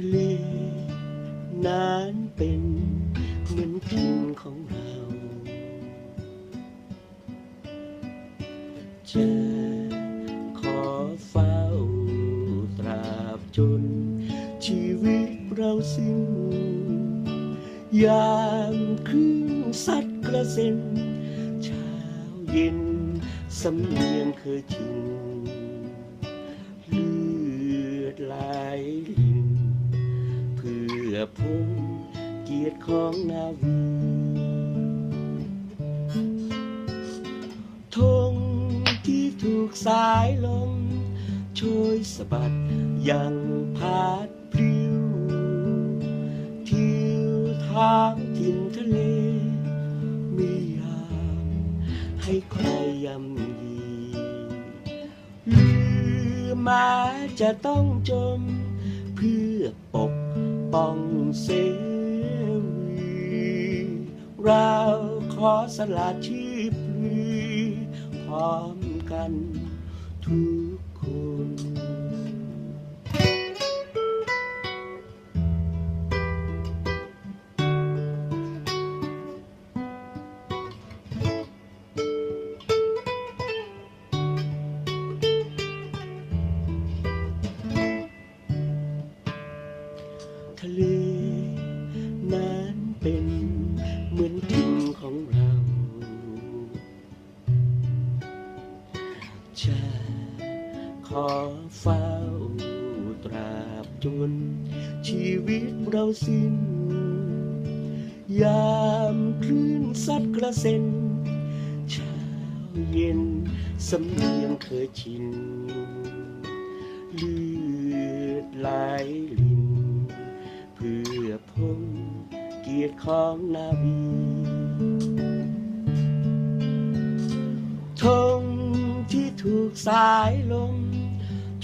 ทะเลนั้นเป็นเหมือนกินของเราจะขอเฝ้าตราบจน ชีวิตเราสิ้น ยามคืนสัตว์กระเซ็นเช้าเย็นสำเนียงเคยชิน อพงเกียรติของนาวีธงที่ถูกสายลมโชยสะบัดยังพัดพริ้วทิวทางทินทะเลม่ยามให้ใครยำยีหรือมาจะต้องจมเพื่อปก ป้องเสวีเราขอสละชีพพลีพร้อมกันทุกคน ทะเล นั้นเป็นเหมือนถิ่นของเราจะขอเฝ้าตราบจน ชีวิตเราสิ้น ยามคลื่นซัดกระเซ็นเช้าเย็นสำเนียงเคยชินเลือดไหล งเกียรติของนาวีธงที่ถูกสายลม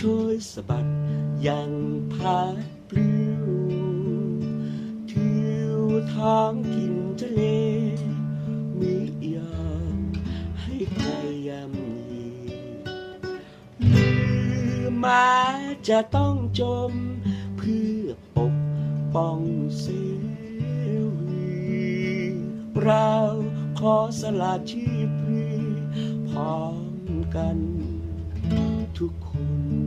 ช่วยสะบัดยังพัดปลิวทิวท้องกินทะเลมียามให้ใครยำยีหรือมาจะต้องจมเพื่อปก ป้องเสวีเราขอสละชีพรีพร้อมกันทุกคน